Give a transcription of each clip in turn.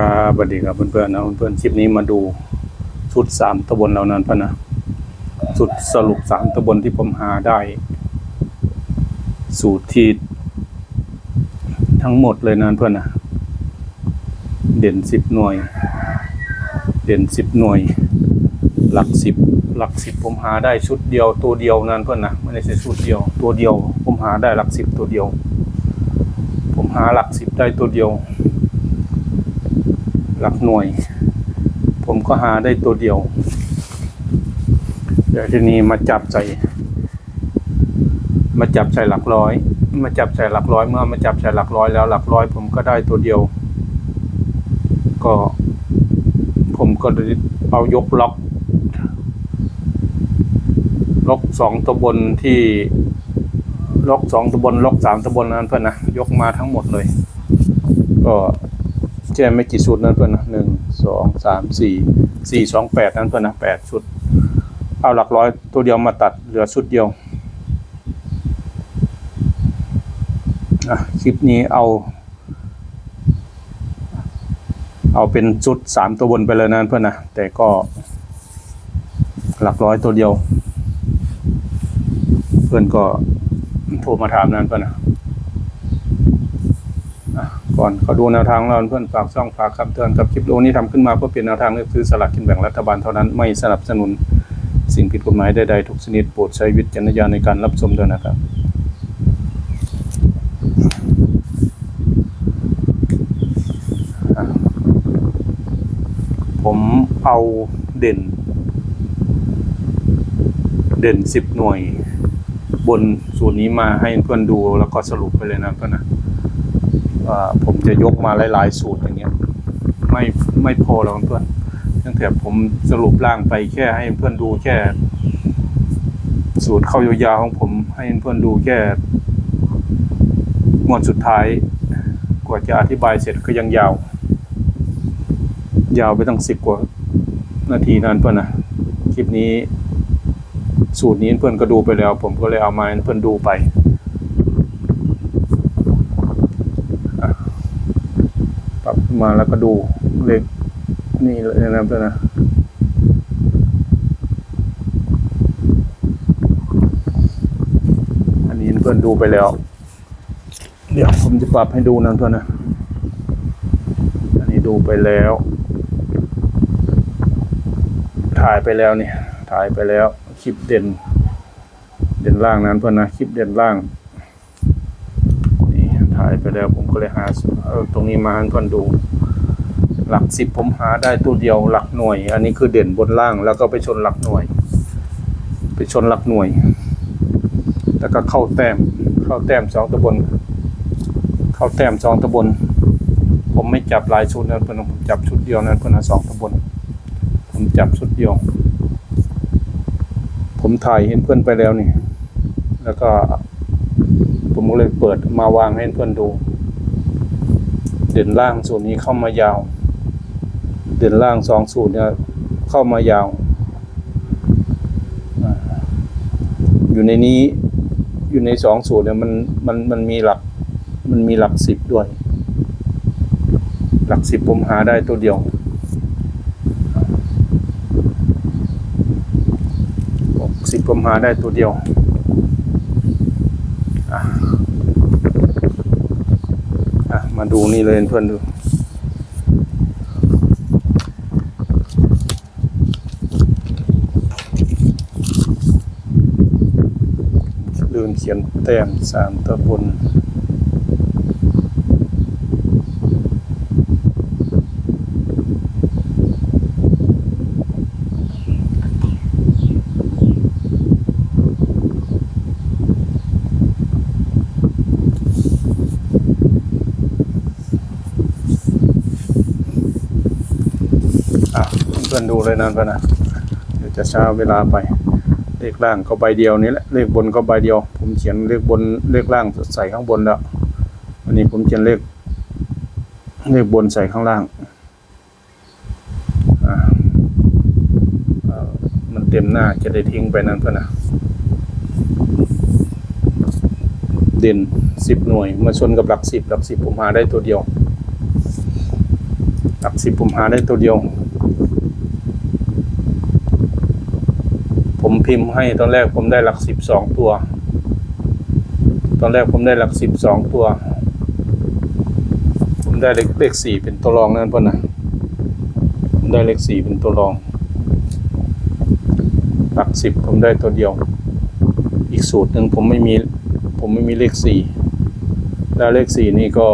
ครับสวัสดีครับเพื่อนๆนะเพื่อนๆคลิปนี้มาดูชุดสามตะบนเหล่านั้นพะนะชุดสรุปสามตะบนที่ผมหาได้ สูตรที่ทั้งหมดเลยนะเพื่อนนะเด่นสิบหน่วย เด่นสิบหน่วย หลักสิบหลักสิบผมหาได้ชุดเดียวตัวเดียวนั่นเพื่อนนะไม่ได้ใช่ชุดเดียว ตัวเดียว ผมหาได้หลักสิบตัวเดียว ผมหาหลักสิบได้ตัวเดียว หลักหน่วย ผมก็หาได้ตัวเดียว เดี๋ยวทีนี้มาจับใส่มาจับใส่หลักร้อย มาจับใส่หลักร้อยเมื่อมาจับใส่หลักร้อยแล้วหลักร้อย ผมก็ได้ตัวเดียว ก็ ผมก็เอายกล็อกล็อกสองตัวบนที่ล็อกสองตัวบนล็อกสามตัวบนนั้นเพื่อนนะยกมาทั้งหมดเลย ก็ แค่ไม่กี่ชุดนั่นเพื่อนนะหนึ่งสองสามสี่สี่สองแปดนั่นเพื่อนนะแปดชุด เอาหลักร้อยตัวเดียวมาตัดเหลือชุดเดียวคลิปนี้เอา เอาเป็นชุดสามตัวบนไปเลยนั่นเพื่อนนะแต่ก็ หลักร้อยตัวเดียว เพื่อนก็โทรมาถามนั่นเพื่อนนะ ก่อนขอดูแนวทางเราเพื่อนฝากช่องฝากคำเตือนกับคลิปโลนี้ทำขึ้นมาเพื่อเปลี่ยนแนวทางเลือกซื้อสลากกินแบ่งรัฐบาลเท่านั้นไม่สนับสนุนสิ่งผิดกฎหมายใดๆทุกชนิดโปรดใช้วิจารณญาณในการรับชมด้วยนะครับผมเอาเด่น เด่นสิบหน่วย บนสูตรนี้มาให้เพื่อนดูแล้วก็สรุปไปเลยนะเพื่อนนะ ผมจะยกมาหลาย ๆ สูตรอย่างเงี้ยไม่ไม่พอหรอกเพื่อนตั้งแต่ผมสรุปร่างไปแค่ให้เพื่อนดูแค่ สูตรเข้ายาวๆของผมให้เพื่อนดูแค่งวดสุดท้าย กว่าจะอธิบายเสร็จก็ยังยาว ยาวไปตั้งสิบกว่านาทีนั้นเพื่อนนะคลิปนี้ สูตรนี้เพื่อนก็ดูไปแล้ว ผมก็เลยเอามาให้เพื่อนดูไป ปรับขึ้น มาแล้วก็ดูเลขนี่เลยนะครับนะอันนี้เพื่อนดูไปแล้ว เดี๋ยวผมจะปรับให้ดูนะเพื่อนนะอันนี้ดูไปแล้ว ถ่ายไปแล้วเนี่ยถ่ายไปแล้วคลิปเด่น เด่นล่างนั้นเพื่อนนะคลิปเด่นล่างายไปแล้วผมก็เลยหาตรงนี้มาให้เพื่อนดู หลักสิบผมหาได้ตัวเดียวหลักหน่วย อันนี้คือเด่นบนล่างแล้วก็ไปชนหลักหน่วย ไปชนหลักหน่วย แล้วก็เข้าแต้มเข้าแต้มสองตะบน เข้าแต้มสองตะบน ผมไม่จับหลายชุดนะเพื่อนผมจับชุดเดียวนะเพื่อนสองตะบน ผมจับชุดเดียว ผมถ่ายเห็นเพื่อนไปแล้วนี่แล้วก็ ผมก็เลยเปิดมาวางให้เพื่อนดู เด่นล่างส่วนนี้เข้ามายาว เด่นล่างสองสูตรเนี่ยเข้ามายาว อยู่ในนี้อยู่ในสองสูตรเนี่ยมันมันมันมีหลักมันมีหลักสิบด้วย หลักสิบผมหาได้ตัวเดียวสิบผมหาได้ตัวเดียว อะอะ มาดูนี่เลยเพื่อนดูลืมเขียนแต้มสามตะบน อะเพื่อ นดูเลยนนะเดี๋ยวจะช้าเวลาไป เลขล่างก็ใบเดียวนี้แหละเลขบนก็ใบเดียว ผมเขียนเลขบนเลขล่างใส่ข้างบนแล้วอันนี้ผมเขียนเลขเลขบนใส่ข้างล่างมันเต็มหน้าจะได้ทิ้งไปนั่นเพื่อนะเด่นสิบหน่วยมาชนกับหลักสิบหลักสิบผมหาได้ตัวเดียว หลักสิบผมหาได้ตัวเดียว ผมพิมพ์ให้ตอนแรกผมได้หลักสิบสองตัว ตอนแรกผมได้หลักสิบสองตัว ผมได้เลขเลขสี่เป็นตัวรองนั่นพ่อนนะผมได้เลขสี่เป็นตัวรอง หลักสิบผมได้ตัวเดียว อีกสูตรหนึ่งผมไม่มี ผมไม่มีเลขสี่แล้วเลขสี่นี่ก็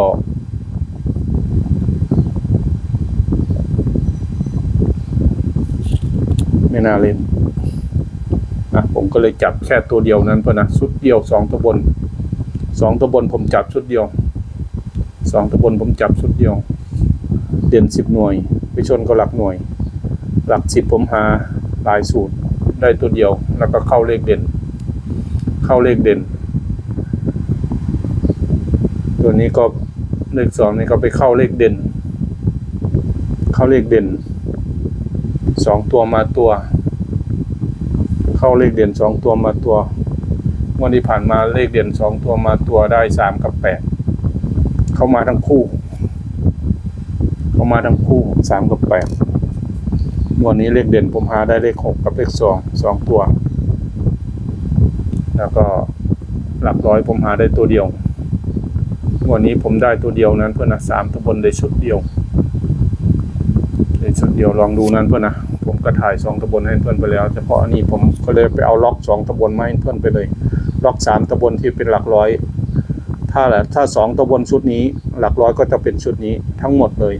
ไม่น่าเล่น นะผมก็เลยจับแค่ตัวเดียวนั้นเพื่อนนะชุดเดียวสองตัวบนสองตัวบนผมจับชุดเดียวสองตัวบนผมจับชุดเดียว เด่นสิบหน่วยไปชนก็หลักหน่วย หลักสิบผมหาหลายสูตรได้ตัวเดียว แล้วก็เข้าเลขเด่น เข้าเลขเด่น ตัวนี้ก็เลขสองนี่ก็ไปเข้าเลขเด่น เข้าเลขเด่นสองตัวมาตัว เข้าเลขเด่นสองตัวมาตัววันที่ผ่านมาเลขเด่นสองตัวมาตัวได้สามกับแปดเข้ามาทั้งคู่ เข้ามาทั้งคู่สามกับแปดวันนี้เลขเด่นผมหาได้เลขหกกับเลขสองสองตัว แล้วก็หลักร้อยผมหาได้ตัวเดียววันนี้ผมได้ตัวเดียวนั้นเพื่อนนะสามตะบนได้ชุดเดียว เดี๋ยวลองดูนั้นเพื่อนนะผมก็ถ่ายสองตะบนให้เพื่อนไปแล้วเฉพาะอันนี้ผมก็เลยไปเอาล็อกสองตะบนมาให้เพื่อนไปเลยล็อกสามตะบนที่เป็นหลักร้อย ถ้าแหละถ้าสองตะบนชุดนี้ หลักร้อยก็จะเป็นชุดนี้ทั้งหมดเลย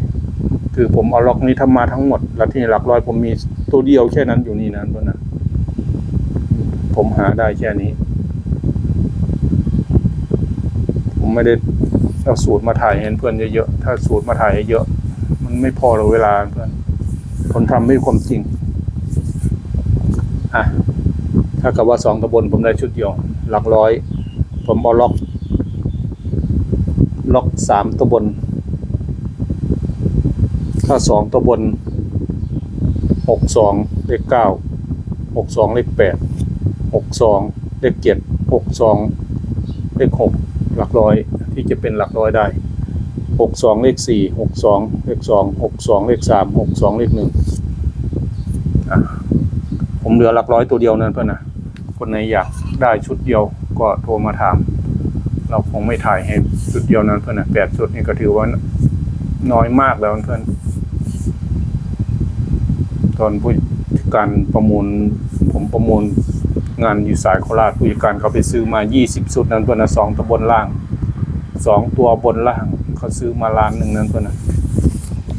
คือผมเอาล็อกนี้ทำมาทั้งหมด แล้วที่หลักร้อยผมมีตัวเดียวแค่นั้นอยู่นี่นั้นเพื่อนนะผมหาได้แค่นี้ ผมไม่ได้เอาสูตรมาถ่ายให้เพื่อนเยอะๆถ้าสูตรมาถ่ายเยอะ ไม่พอหรอเวลาเพื่อนผมทำไม่ความจริง อะ ถ้ากับว่าสองตะบนผมได้ชุดเดียว หลักร้อย ผมเอาล็อก ล็อกสามตะบนถ้าสองตะบนหกสองเลขเก้าหกสองเลขแปดหกสองเลขเจ็ดหกสองเลขหกหลักร้อยที่จะเป็นหลักร้อยได้ หกสองเลขสี่หกสองเลขสองหกสองเลขสามหกสองเลขหนึ่งผมเหลือหลักร้อยตัวเดียวนั่นเพื่อนนะคนไหนอยากได้ชุดเดียวก็โทรมาถาม เราคงไม่ถ่ายให้ชุดเดียวนั้นเพื่อนนะแปดชุดนี่ก็ถือว่าน้อยมากแล้วเพื่อนตอนผู้การประมูล ผมประมูลงานอยู่สายโคราชผู้จัดการเขาไปซื้อมา 20 ชุดนั้นเพื่อนนะสองตัวบนล่างสองตัวบนล่าง เขาซื้อมาล้านหนึ่งนั้นเพื่อนนะ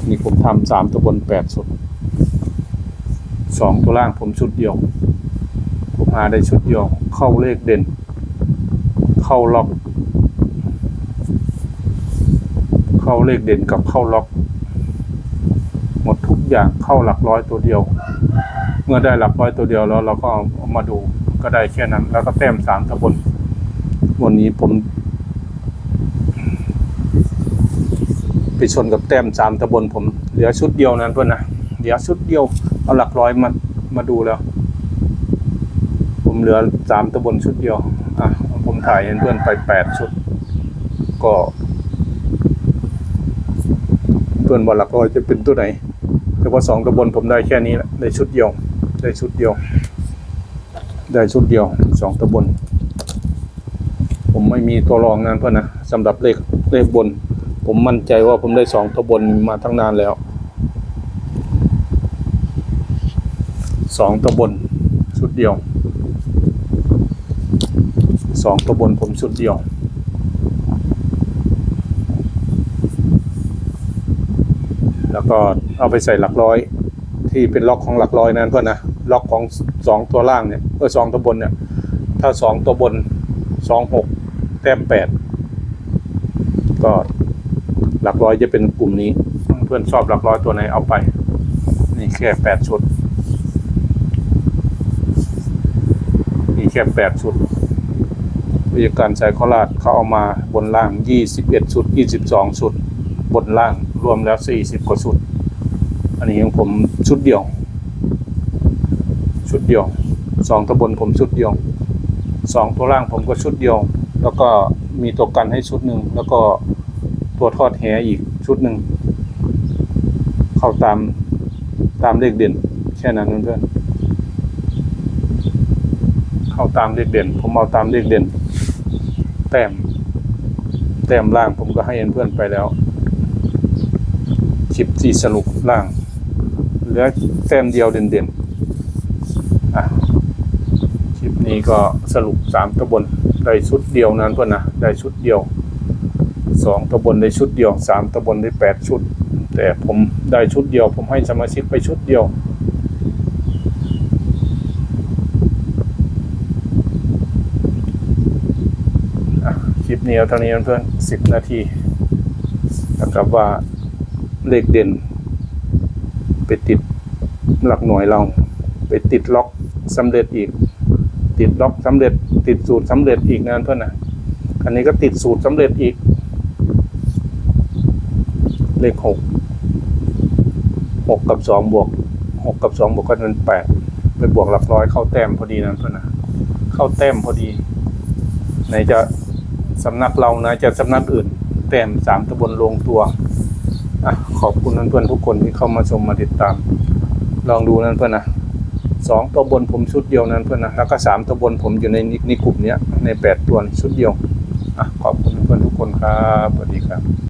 นี่ผมทำสามตัวบนแปดชุดสองตัวล่างผมชุดเดียว ผมหาได้ชุดเดียว เข้าเลขเด่น เข้าล็อก เข้าเลขเด่นกับเข้าล็อก หมดทุกอย่างเข้าหลักร้อยตัวเดียว เมื่อได้หลักร้อยตัวเดียวแล้วเราก็เอามาดูก็ได้แค่นั้น แล้วก็แต้มสามตะบนวันนี้ผม ไปชนกับแต้มสามตะบนผม เหลือชุดเดียวนั้นเพื่อนนะเหลือชุดเดียวเอาหลักร้อยมามาดูแล้ว ผมเหลือสามตะบนชุดเดียวอะผมถ่ายให้เพื่อนไปแปดชุด ก็ เพื่อนว่าหลักร้อยจะเป็นตัวไหนแต่ว่าสองตะบนผมได้แค่นี้แหละได้ชุดเดียว ได้ชุดเดียว ได้ชุดเดียวสองตะบน ผมไม่มีตัวรองนั้นเพื่อนนะสำหรับเลขเลขบน ผมมั่นใจว่าผมได้สองตะบนมาตั้งนานแล้วสองตะบนชุดเดียวสองตะบนผมชุดเดียวแล้วก็เอาไปใส่หลักร้อย ที่เป็นล็อกของหลักร้อยนั้นเพื่อนนะล็อกของสองตัวล่างเนี่ยเออสองตัวบนเนี่ยถ้าสองตัวบนสองหกแต้มแปดก็ หลักร้อยจะเป็นกลุ่มนี้ เพื่อนชอบหลักร้อยตัวไหนเอาไป นี่แค่แปดชุด นี่แค่แปดชุดวิธีการใช้ข้อลาดเขาเอามาบนล่างยี่สิบเอ็ดชุดยี่สิบสองชุด บนล่างรวมแล้วสี่สิบกว่าชุด อันนี้ของผมชุดเดียว ชุดเดียวสองตัวบนผมชุดเดียวสองตัวล่างผมก็ชุดเดียว แล้วก็มีตัวกันให้ชุดหนึ่งแล้วก็ ตัวทอดแหอีกชุดหนึ่ง เข้าตามตามเลขเด่น แค่นั้นเพื่อนเข้าตามเลขเด่น ผมเอาตามเลขเด่น แต้มแต้มล่างผมก็ให้เพื่อนไปแล้วคลิปที่สรุปล่างเหลือแต้มเดียวเด่นๆอะคลิปนี้ก็สรุปสามตะบนได้ชุดเดียวนั้นเพื่อนนะได้ชุดเดียว สองตะบนได้ชุดเดียวสามตะบนได้แปดชุด แต่ผมได้ชุดเดียว ผมให้สมาชิกไปชุดเดียวคลิปนี้เอาเท่านี้เพื่อนสิบนาทีนะครับว่าเลขเด่น ไปติดหลักหน่วยเรา ไปติดล็อกสำเร็จอีก ติดล็อกสำเร็จ ติดสูตรสำเร็จอีกนะเพื่อนนะอันนี้ก็ติดสูตรสำเร็จอีก เลขหกหกกับสองบวกหกกับสองบวกกันเป็นแปดไปบวกหลักร้อยเข้าแต้มพอดีนะเพื่อนนะเข้าแต้มพอดีไหนจะสำนักเรานะจะสำนักอื่น แต้มสามตะบนลงตัวอะขอบคุณเพื่อนๆทุกคนที่เข้ามาชมมาติดตาม ลองดูนั่นเพื่อนนะสองตัวบนผมชุดเดียวนั้นเพื่อนนะแล้วก็สามตัวบนผมอยู่ในในกลุ่มเนี้ยในแปดตัวชุดเดียวอะขอบคุณเพื่อนทุกคนครับสวัสดีครับ